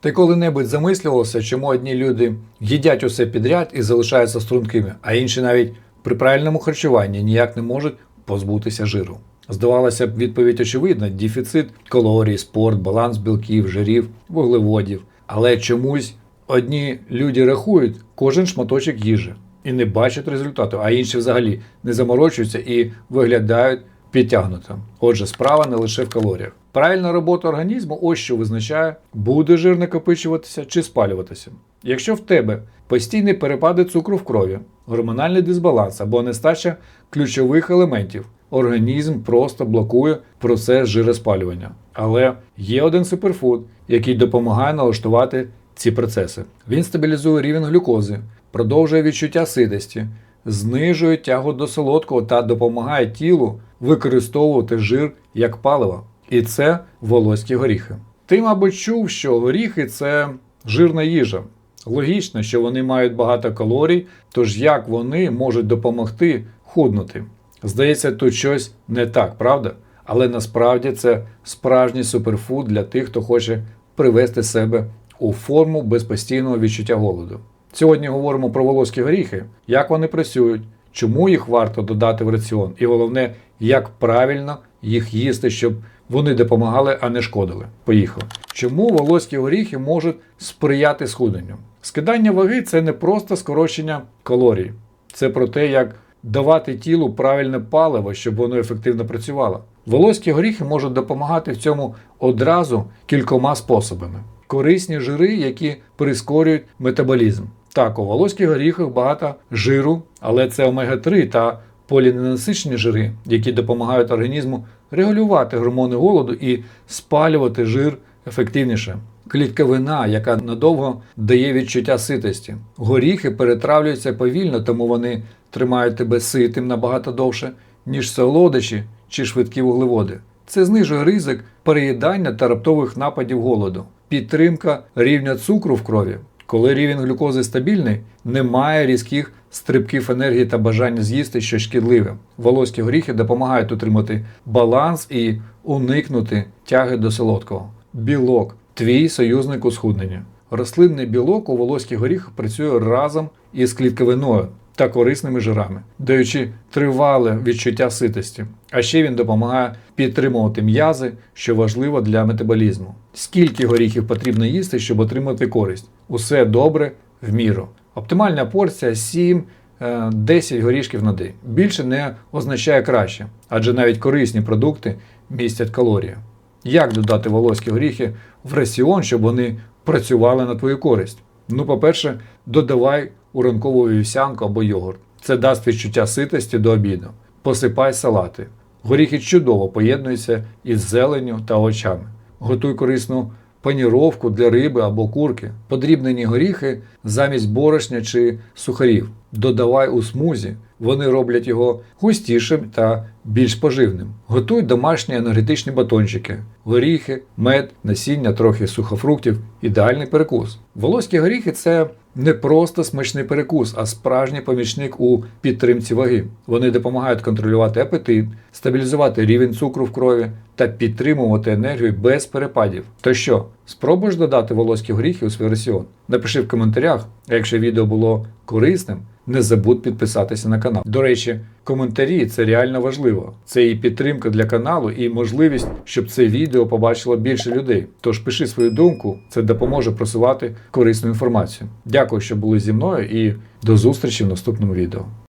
Ти коли-небудь замислювався, чому одні люди їдять усе підряд і залишаються стрункими, а інші навіть при правильному харчуванні ніяк не можуть позбутися жиру. Здавалося б, відповідь очевидна: дефіцит калорій, спорт, баланс білків, жирів, вуглеводів. Але чомусь одні люди рахують кожен шматочок їжі і не бачать результату, а інші взагалі не заморочуються і виглядають підтягнуто. Отже, справа не лише в калоріях. Правильна робота організму ось що визначає, буде жир накопичуватися чи спалюватися. Якщо в тебе постійні перепади цукру в крові, гормональний дисбаланс або нестача ключових елементів, організм просто блокує процес жироспалювання. Але є один суперфуд, який допомагає налаштувати ці процеси. Він стабілізує рівень глюкози, продовжує відчуття ситості, знижує тягу до солодкого та допомагає тілу використовувати жир як паливо. І це волоські горіхи. Ти, мабуть, чув, що горіхи це жирна їжа. Логічно, що вони мають багато калорій, тож як вони можуть допомогти худнути? Здається, тут щось не так, правда? Але насправді це справжній суперфуд для тих, хто хоче привести себе у форму без постійного відчуття голоду. Сьогодні говоримо про волоські горіхи, як вони працюють, чому їх варто додати в раціон, і головне, як правильно їх їсти, щоб вони допомагали, а не шкодили. Поїхали. Чому волоські горіхи можуть сприяти схуденню? Скидання ваги це не просто скорочення калорій, це про те, як давати тілу правильне паливо, щоб воно ефективно працювало. Волоські горіхи можуть допомагати в цьому одразу кількома способами. Корисні жири, які прискорюють метаболізм. Так, у волоських горіхах багато жиру, але це омега-3 та поліненасичені жири, які допомагають організму регулювати гормони голоду і спалювати жир ефективніше. Клітковина, яка надовго дає відчуття ситості. Горіхи перетравлюються повільно, тому вони тримають тебе ситим набагато довше, ніж солодощі чи швидкі вуглеводи. Це знижує ризик переїдання та раптових нападів голоду, підтримка рівня цукру в крові. Коли рівень глюкози стабільний, немає різких стрибків енергії та бажання з'їсти щось шкідливе. Волоські горіхи допомагають утримати баланс і уникнути тяги до солодкого. Білок твій союзник у схудненні. Рослинний білок у волоських горіхах працює разом із клітковиною та корисними жирами, даючи тривале відчуття ситості. А ще він допомагає підтримувати м'язи, що важливо для метаболізму. Скільки горіхів потрібно їсти, щоб отримати користь? Усе добре в міру. Оптимальна порція 7. 10 горішків на день. Більше не означає краще, адже навіть корисні продукти містять калорії. Як додати волоські горіхи в раціон, щоб вони працювали на твою користь? Ну, по-перше, додавай у ранкову вівсянку або йогурт. Це дасть відчуття ситості до обіду. Посипай салати. Горіхи чудово поєднуються із зеленню та овочами. Готуй корисну паніровку для риби або курки. Подрібнені горіхи замість борошня чи сухарів. Додавай у смузі. Вони роблять його густішим та більш поживним. Готуй домашні енергетичні батончики, горіхи, мед, насіння, трохи сухофруктів, ідеальний перекус. Волоські горіхи це не просто смачний перекус, а справжній помічник у підтримці ваги. Вони допомагають контролювати апетит, стабілізувати рівень цукру в крові та підтримувати енергію без перепадів. То що, спробуєш додати волоські горіхи у свій раціон? Напиши в коментарях, а якщо відео було корисним. Не забудь підписатися на канал. До речі, коментарі це реально важливо. Це і підтримка для каналу, і можливість, щоб це відео побачило більше людей. Тож пиши свою думку, це допоможе просувати корисну інформацію. Дякую, що були зі мною, і до зустрічі в наступному відео.